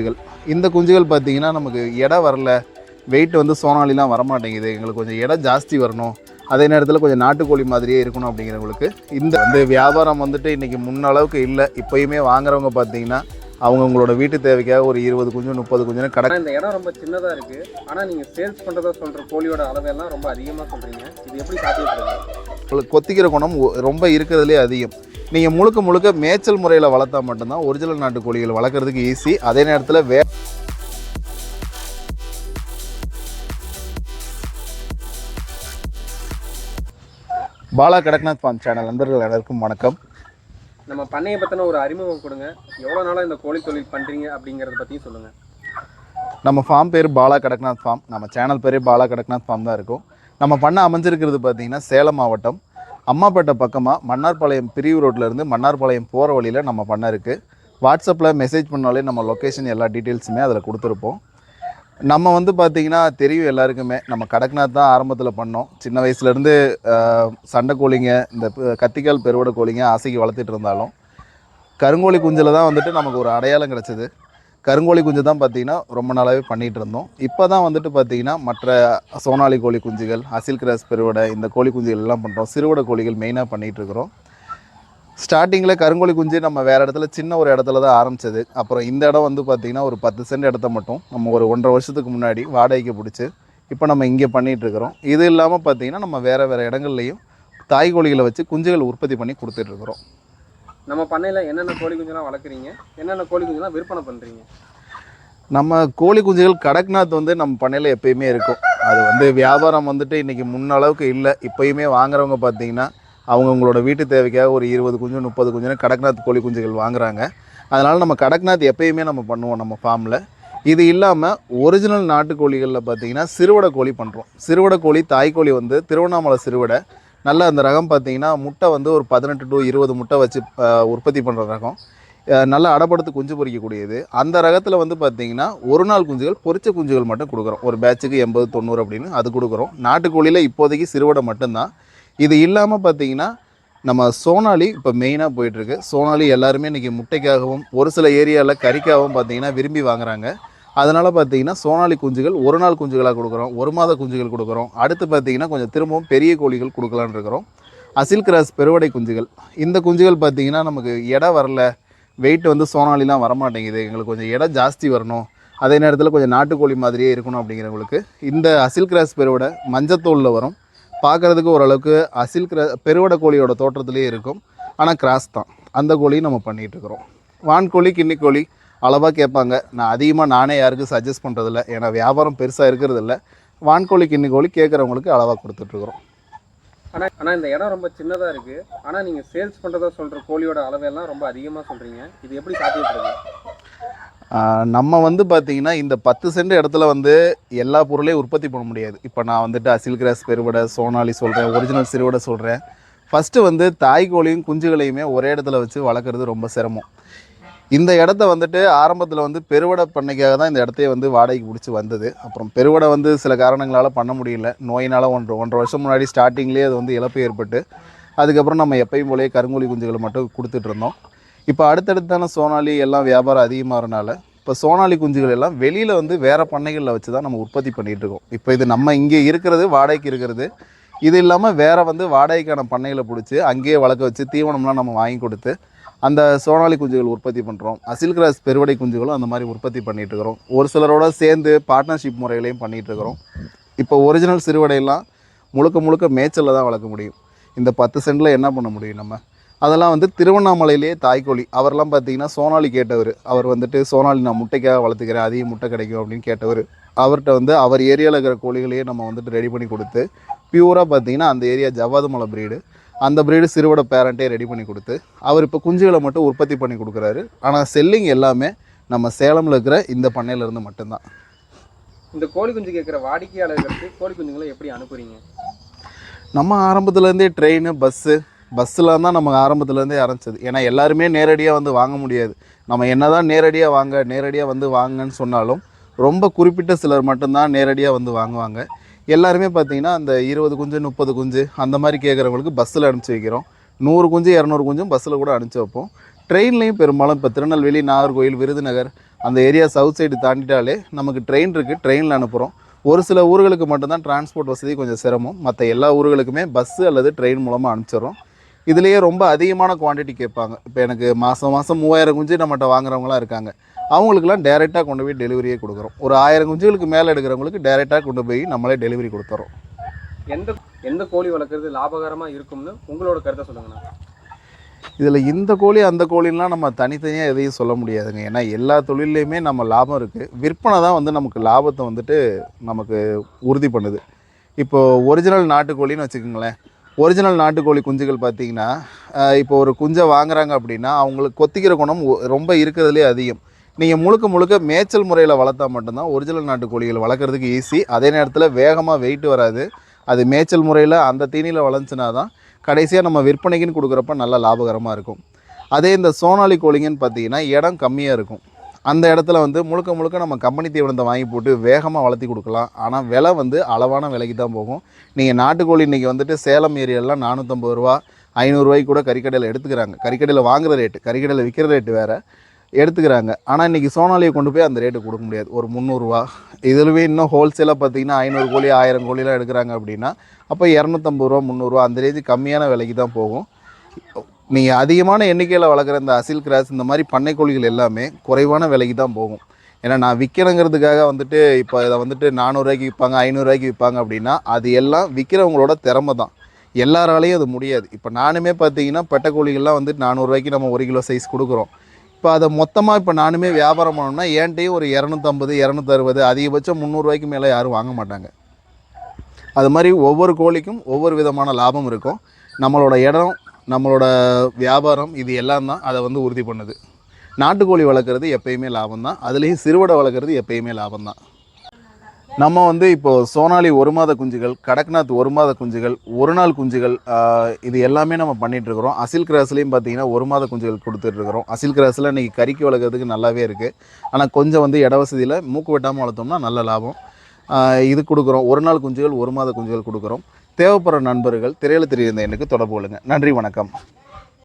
குஞ்சுகள். இந்த குஞ்சுகள் பார்த்தீங்கன்னா நமக்கு எடை வரல. வெயிட் வந்து சோனாலிலாம் வரமாட்டேங்குது. எங்களுக்கு கொஞ்சம் எடை ஜாஸ்தி வரணும். அதே நேரத்தில் கொஞ்சம் நாட்டுக்கோழி மாதிரியே இருக்கணும் அப்படிங்கிறவங்களுக்கு இந்த வந்து வியாபாரம் வந்துட்டு இன்றைக்கி முன்ன அளவுக்கு இல்லை. இப்போயுமே வாங்குறவங்க பார்த்தீங்கன்னா அவங்க உங்களோட வீட்டு தேவைக்காக ஒரு இருபது குஞ்சு முப்பது குஞ்சுன்னு கடை இந்த இடம் ரொம்ப சின்னதா இருக்கு. ஆனா நீங்க சேல்ஸ் பண்றதா சொல்ற கோழியோட அளவெல்லாம் ரொம்ப அதிகமா சொல்றீங்க. இது எப்படி சாத்தியப்படுது உங்களுக்கு கொத்திக்கிற குணம் ரொம்ப இருக்கிறதுலே அதிகம். நீங்கள் முழுக்க முழுக்க மேய்ச்சல் முறையில் வளர்த்தா மட்டும்தான் ஒரிஜினல் நாட்டு கோழிகள் வளர்க்குறதுக்கு ஈஸி அதே நேரத்தில் வே பாலா கடக்நாத் ஃபார்ம் சேனல் நண்பர்கள் அனைவருக்கும் வணக்கம். நம்ம பண்ணையை பத்தின ஒரு அறிமுகம் கொடுங்க. எவ்வளவு நாளா இந்த கோழி தொழில் பண்றீங்க அப்படிங்கறத பத்தியும் சொல்லுங்க. நம்ம ஃபார்ம் பேர் பாலா கடக்நாத் ஃபார்ம் நம்ம சேனல் பேரே பாலா கடக்நாத் ஃபார்ம் தான் இருக்கும். நம்ம பண்ண அமைஞ்சிருக்கிறது பார்த்தீங்கன்னா சேலம் மாவட்டம். அம்மாப்பேட்டை பக்கமாக மன்னார்பாளையம் பிரிவு ரோட்ல இருந்து மன்னார்பாளையம் போகிற வழியில் நம்ம பண்ண இருக்குது வாட்ஸ்அப்பில் மெசேஜ் பண்ணாலே நம்ம லொக்கேஷன் எல்லா டீட்டெயில்ஸுமே அதில் கொடுத்துருப்போம். நம்ம வந்து பார்த்திங்கன்னா தெரியும் எல்லாருக்குமே. நம்ம கடக்நாத் தான் ஆரம்பத்தில் பண்ணோம். சின்ன வயசுலேருந்து சண்டை கோழிங்க இந்த கத்திக்கால் பெருவடை கோழிங்க ஆசைக்கு வளர்த்துட்டு இருந்தாலும் கருங்கோழி குஞ்சில் தான் வந்துட்டு நமக்கு ஒரு அடையாளம் கிடச்சிது. கருங்கோழி குஞ்சு தான் பார்த்தீங்கன்னா ரொம்ப நாளாகவே பண்ணிகிட்டு இருந்தோம். இப்போ தான் வந்துட்டு பார்த்தீங்கன்னா மற்ற சோனாலி கோழி குஞ்சுகள் அசில் கிராஸ் பெருவடை இந்த கோழி குஞ்சுகள் எல்லாம் பண்ணுறோம் சிறுவடை கோழிகள் மெயினாக பண்ணிகிட்டு இருக்கிறோம். ஸ்டார்டிங்கில் கருங்கோழி குஞ்சு நம்ம வேறு இடத்துல சின்ன ஒரு இடத்துல தான் ஆரம்பிச்சது. அப்புறம் இந்த இடம் வந்து பார்த்திங்கன்னா ஒரு பத்து சென்ட் இடத்த மட்டும். நம்ம ஒரு ஒன்றரை வருஷத்துக்கு முன்னாடி வாடகைக்கு பிடிச்சி இப்போ நம்ம இங்கே பண்ணிகிட்ருக்குறோம் இது இல்லாமல் பார்த்தீங்கன்னா நம்ம வேறு வேறு இடங்கள்லையும் தாய் கோழிகளை வச்சு குஞ்சுகள் உற்பத்தி பண்ணி கொடுத்துட்ருக்குறோம் நம்ம பண்ணையில் என்னென்ன கோழி குஞ்செல்லாம் வளர்க்குறீங்க? என்னென்ன கோழி குஞ்செல்லாம் விற்பனை பண்ணுறீங்க நம்ம கோழி குஞ்சுகள் கடக்நாத் வந்து நம்ம பண்ணையில் எப்பயுமே இருக்கும். அது வந்து வியாபாரம் வந்துட்டு இன்றைக்கி முன்னளவுக்கு இல்லை. இப்போயுமே வாங்குறவங்க பார்த்தீங்கன்னா அவங்க உங்களோட வீட்டு தேவைக்காக ஒரு இருபது குஞ்சு முப்பது குஞ்சுன்னு கடக்நாத் கோழி குஞ்சுகள் வாங்குறாங்க. அதனால் நம்ம கடக்நாத் எப்பயுமே நம்ம பண்ணுவோம் நம்ம ஃபார்மில் இது இல்லாமல் ஒரிஜினல் நாட்டுக்கோழிகளில் பார்த்தீங்கன்னா சிறுவடை கோழி பண்ணுறோம் சிறுவடை கோழி தாய்க்கோழி வந்து திருவண்ணாமலை சிறுவடை நல்ல அந்த ரகம் பார்த்தீங்கன்னா முட்டை வந்து ஒரு பதினெட்டு டு இருபது முட்டை வச்சு உற்பத்தி பண்ணுற ரகம். நல்லா அடப்படுத்து குஞ்சு பொரிக்கக்கூடியது அந்த ரகத்தில் வந்து பார்த்தீங்கன்னா ஒரு நாள் குஞ்சுகள் பொறிச்ச குஞ்சுகள் மட்டும் கொடுக்குறோம். ஒரு பேட்சுக்கு எண்பது தொண்ணூறு அப்படின்னு அது கொடுக்குறோம். நாட்டுக்கோழியில் இப்போதைக்கு சிறுவடை மட்டும்தான். இது இல்லாமல் பார்த்தீங்கன்னா நம்ம சோனாலி இப்போ மெயினாக போயிட்டுருக்கு சோனாலி எல்லாருமே இன்றைக்கி முட்டைக்காகவும் ஒரு சில ஏரியாவில் கறிக்காகவும் பார்த்தீங்கன்னா விரும்பி வாங்குறாங்க. அதனால் பார்த்தீங்கன்னா சோனாலி குஞ்சுகள் ஒரு நாள் குஞ்சுகளாக கொடுக்குறோம் ஒரு மாத குஞ்சுகள் கொடுக்குறோம். அடுத்து பார்த்தீங்கன்னா கொஞ்சம் திரும்பவும் பெரிய கோழிகள் கொடுக்கலான் இருக்கிறோம். அசில் கிராஸ் பெருவடை குஞ்சுகள். இந்த குஞ்சுகள் பார்த்தீங்கன்னா நமக்கு எடை வரல வெயிட் வந்து சோனாலிலாம் வரமாட்டேங்குது. எங்களுக்கு கொஞ்சம் இடம் ஜாஸ்தி வரணும். அதே நேரத்தில் கொஞ்சம் நாட்டுக்கோழி மாதிரியே இருக்கணும் அப்படிங்கிறவங்களுக்கு இந்த அசில் கிராஸ் பெருவடை மஞ்சத்தோலில் வரும். பார்க்குறதுக்கு ஓரளவுக்கு அசில் கிரா பெருவடை கோழியோட தோற்றத்திலே இருக்கும். ஆனால் கிராஸ் தான். அந்த கோழியும் நம்ம பண்ணிகிட்டு இருக்கிறோம். வான்கோழி கிண்ணிக்கோழி அளவாக கேட்பாங்க. நான் அதிகமாக நானே யாருக்கும் சஜஸ்ட் பண்ணுறதில்ல ஏன்னா வியாபாரம் பெருசாக இருக்கிறதில்ல. வான்கோழி கிண்ணிக்கோழி கேட்குறவங்களுக்கு அளவாக கொடுத்துட்ருக்குறோம். ஆனா ஆனா இந்த இடம் ரொம்ப சின்னதா இருக்கு. ஆனா நீங்க சேல்ஸ் பண்றதா சொல்ற கோழியோட அளவெல்லாம் ரொம்ப அதிகமா சொல்றீங்க. இது எப்படி சாத்தியப்படுது நம்ம வந்து பார்த்தீங்கன்னா இந்த பத்து சென்ட் இடத்துல வந்து எல்லா பொருளையும் உற்பத்தி பண்ண முடியாது. இப்போ நான் வந்துட்டு அசில் கிராஸ் பெருவடை சோனாலி சொல்கிறேன் ஒரிஜினல் சிறுவடை சொல்கிறேன் ஃபஸ்ட்டு வந்து தாய்க்கோழியும் குஞ்சுகளையுமே ஒரே இடத்துல வச்சு வளர்க்குறது ரொம்ப சிரமம். இந்த இடத்த வந்துட்டு ஆரம்பத்தில் வந்து பெருவடை பண்ணைக்காக தான் இந்த இடத்தையே வந்து வாடகைக்கு பிடிச்சி வந்தது. அப்புறம் பெருவடை வந்து சில காரணங்களால் பண்ண முடியல. நோயினால் ஒன்றரை ஒன்றரை வருஷம் முன்னாடி ஸ்டார்டிங்லேயே அது வந்து இழப்பு ஏற்பட்டு அதுக்கப்புறம் நம்ம எப்பயும் போலேயே கருங்கோழி குஞ்சுகளை மட்டும் கொடுத்துட்டு இருந்தோம். இப்போ அடுத்தடுத்தான சோனாலி எல்லாம் வியாபாரம் அதிகமாகறனால இப்போ சோனாலி குஞ்சுகள் எல்லாம் வெளியில் வந்து வேறு பண்ணைகளில் வச்சு தான் நம்ம உற்பத்தி பண்ணிகிட்டு இருக்கோம். இப்போ இது நம்ம இங்கே இருக்கிறது வாடகைக்கு இருக்கிறது. இது இல்லாமல் வேறு வந்து வாடகைக்கான பண்ணைகளை பிடிச்சி அங்கேயே வளர்க்க வச்சு தீவனம்லாம் நம்ம வாங்கி கொடுத்து அந்த சோனாலி குஞ்சுகள் உற்பத்தி பண்ணுறோம் அசில் கிராஸ் பெருவடை குஞ்சுகளும் அந்த மாதிரி உற்பத்தி பண்ணிட்டு இருக்கிறோம். ஒரு சிலரோட சேர்ந்து பார்ட்னர்ஷிப் முறைகளையும் பண்ணிகிட்டு இருக்கிறோம். இப்போ ஒரிஜினல் சிறுவடையெல்லாம் முழுக்க முழுக்க மேய்ச்சலில் தான் வளர்க்க முடியும். இந்த பத்து சென்டில் என்ன பண்ண முடியும் நம்ம? அதெல்லாம் வந்து திருவண்ணாமலையிலேயே தாய்க்கோழி. அவரெல்லாம் பார்த்தீங்கன்னா சோனாலி கேட்டவர். அவர் வந்துட்டு சோனாலி நான் முட்டைக்காக வளர்த்துக்கிறேன் அதிக முட்டை கிடைக்கும் அப்படின்னு கேட்டவர். அவர்கிட்ட வந்து அவர் ஏரியாவில் இருக்கிற கோழிகளையே நம்ம வந்துட்டு ரெடி பண்ணி கொடுத்து பியூராக பார்த்தீங்கன்னா அந்த ஏரியா ஜவ்வாது மலை பிரீடு அந்த பிரீடு சிறுவட பேரண்ட்டே ரெடி பண்ணி கொடுத்து அவர் இப்போ குஞ்சுகளை மட்டும் உற்பத்தி பண்ணி கொடுக்குறாரு. ஆனால் செல்லிங் எல்லாமே நம்ம சேலமில் இருக்கிற இந்த பண்ணையிலேருந்து மட்டும்தான். இந்த கோழி குஞ்சு கேட்குற வாடிக்கையாளர்களுக்கு கோழி குஞ்சுங்களை எப்படி அனுப்புறீங்க? நம்ம ஆரம்பத்துலேருந்தே ட்ரெயின் பஸ்ஸு பஸ்ஸில் தான் நம்ம ஆரம்பத்துலேருந்தே ஆரம்பிச்சது. ஏன்னா எல்லாருமே நேரடியாக வந்து வாங்க முடியாது. நம்ம என்னதான் நேரடியாக வாங்க நேரடியாக வந்து வாங்கன்னு சொன்னாலும் ரொம்ப குறிப்பிட்ட சிலர் மட்டும்தான் நேரடியாக வந்து வாங்குவாங்க. எல்லாருமே பார்த்தீங்கன்னா அந்த இருபது குஞ்சு முப்பது குஞ்சு அந்த மாதிரி கேட்குறவங்களுக்கு பஸ்ஸில் அனுப்பிச்சி வைக்கிறோம். நூறு குஞ்சு இரநூறு குஞ்சும் பஸ்ஸில் கூட அனுப்பிச்சி வைப்போம். ட்ரெயின்லேயும் பெரும்பாலும் இப்போ திருநெல்வேலி நாகர்கோயில் விருதுநகர் அந்த ஏரியா சவுத் சைடு தாண்டிட்டாலே நமக்கு ட்ரெயின் இருக்குது ட்ரெயினில் அனுப்புகிறோம் ஒரு சில ஊர்களுக்கு மட்டும்தான் டிரான்ஸ்போர்ட் வசதி கொஞ்சம் சிரமம். மற்ற எல்லா ஊர்களுக்குமே பஸ்ஸு அல்லது ட்ரெயின் மூலமாக அனுப்பிச்சிடுறோம். இதுலேயே ரொம்ப அதிகமான குவான்டிட்டி கேட்பாங்க. இப்போ எனக்கு மாதம் மாதம் மூவாயிரம் குஞ்சு நம்மகிட்ட வாங்குறவங்களாம் இருக்காங்க. அவங்களுக்குலாம் டேரெக்டாக கொண்டு போய் டெலிவரியே கொடுக்குறோம். ஒரு ஆயிரம் குஞ்சுகளுக்கு மேலே எடுக்கிறவங்களுக்கு டேரெக்டாக கொண்டு போய் நம்மளே டெலிவரி கொடுத்துறோம். எந்த எந்த கோழி வளர்க்குறது லாபகரமா இருக்கும்னு உங்களோட கருத்தை சொல்லுங்கண்ணா. இதில் இந்த கோழி அந்த கோழிலாம் நம்ம தனித்தனியாக எதையும் சொல்ல முடியாதுங்க. ஏன்னா எல்லா தொழில்லையுமே நம்ம லாபம் இருக்குது விற்பனை தான் வந்து நமக்கு லாபத்தை வந்துட்டு நமக்கு உறுதி பண்ணுது. இப்போது ஒரிஜினல் நாட்டுக்கோழின்னு வச்சுக்கோங்களேன். ஒரிஜினல் நாட்டுக்கோழி குஞ்சுகள் பார்த்தீங்கன்னா இப்போ ஒரு குஞ்சை வாங்குறாங்க அப்படின்னா அவங்களுக்கு கொத்திக்கிற குணம் ரொம்ப இருக்கிறதுலே அதிகம். நீங்கள் முழுக்க முழுக்க மேய்ச்சல் முறையில் வளர்த்தா மட்டும்தான் ஒரிஜினல் நாட்டுக்கோழிகள் வளர்க்குறதுக்கு ஈஸி அதே நேரத்தில் வேகமாக வெயிட் வராது. அது மேய்ச்சல் முறையில் அந்த தீனியில் வளர்ந்துச்சுனா தான் கடைசியாக நம்ம விற்பனைக்குன்னு கொடுக்குறப்ப நல்லா லாபகரமாக இருக்கும். அதே இந்த சோனாலி கோழிங்கன்னு பார்த்தீங்கன்னா இடம் கம்மியாக இருக்கும். அந்த இடத்துல வந்து முழுக்க முழுக்க நம்ம கம்பெனி தீவனத்தை வாங்கி போட்டு வேகமாக வளர்த்தி கொடுக்கலாம். ஆனால் விலை வந்து அளவான விலைக்கு தான் போகும். நீங்கள் நாட்டுக்கோழி இன்றைக்கி வந்துட்டு சேலம் ஏரியாலாம் நானூற்றம்பது ரூபா ஐநூறுரூவாய்க்கு கூட கறிக்கடையில் எடுத்துக்கிறாங்க. கறிக்கடையில் வாங்குகிற ரேட்டு கறிக்கடையில் விற்கிற ரேட்டு வேறு. எடுத்துக்கிறாங்க. ஆனால் இன்றைக்கி சோனாலியை கொண்டு போய் அந்த ரேட்டு கொடுக்க முடியாது. ஒரு முந்நூறுரூவா இதுலவே இன்னும் ஹோல்சேலாக பார்த்தீங்கன்னா ஐநூறு கோழி ஆயிரம் கோழிலாம் எடுக்கிறாங்க அப்படின்னா அப்போ இரநூத்தம்பது ரூபா முந்நூறுரூவா அந்த ரேஞ்சு கம்மியான விலைக்கு தான் போகும். நீங்கள் அதிகமான எண்ணிக்கையில் வளர்க்குற இந்த அசில் கிராஸ் இந்த மாதிரி பண்ணை கோழிகள் எல்லாமே குறைவான விலைக்கு தான் போகும். ஏன்னா நான் விற்கணுங்கிறதுக்காக வந்துட்டு இப்போ இதை வந்துட்டு நானூறுரூவாய்க்கு விற்பாங்க ஐநூறுரூவாய்க்கு விற்பாங்க அப்படின்னா அது எல்லாம் விற்கிறவங்களோட திறமை தான். எல்லாராலையும் அது முடியாது. இப்போ நானுமே பார்த்தீங்கன்னா பெட்டை கோழிகள்லாம் வந்துட்டு நானூறுரூவாய்க்கு நம்ம ஒரு கிலோ சைஸ் கொடுக்குறோம். இப்போ அதை மொத்தமாக இப்போ நானுமே வியாபாரம் பண்ணோம்னா ஏன்ட்டையும் ஒரு இரநூத்தம்பது இரநூத்தறுபது அதிகபட்சம் முந்நூறுரூவாய்க்கு மேலே யாரும் வாங்க மாட்டாங்க. அது மாதிரி ஒவ்வொரு கோழிக்கும் ஒவ்வொரு விதமான லாபம் இருக்கும். நம்மளோட இடம் நம்மளோட வியாபாரம் இது எல்லாம் தான் அதை வந்து உறுதி பண்ணுது. நாட்டுக்கோழி வளர்க்குறது எப்பயுமே லாபம் தான். அதுலேயும் சிறுவடை வளர்க்குறது எப்பயுமே லாபம் தான். நம்ம வந்து இப்போது சோனாலி ஒரு மாத குஞ்சுகள் கடக்நாத் ஒரு மாத குஞ்சுகள் ஒரு நாள் குஞ்சுகள் இது எல்லாமே நம்ம பண்ணிகிட்ருக்குறோம் இருக்கிறோம். அசில் கிராஸ்லேயும் பார்த்தீங்கன்னா ஒரு மாத குஞ்சுகள் கொடுத்துட்ருக்குறோம் அசில் கிராஸில் இன்றைக்கி கறிக்கு வளர்க்குறதுக்கு நல்லாவே இருக்குது ஆனால் கொஞ்சம் வந்து இட வசதியில் மூக்கு வெட்டாமல் வளர்த்தோம்னா நல்ல லாபம். இது கொடுக்குறோம். ஒரு நாள் குஞ்சுகள் ஒரு மாத குஞ்சுகள் கொடுக்குறோம். தேவைப்படுற நண்பர்கள் திரையில தெரியிருந்த எனக்கு தொடர்பு கொள்ளுங்கள் நன்றி வணக்கம்.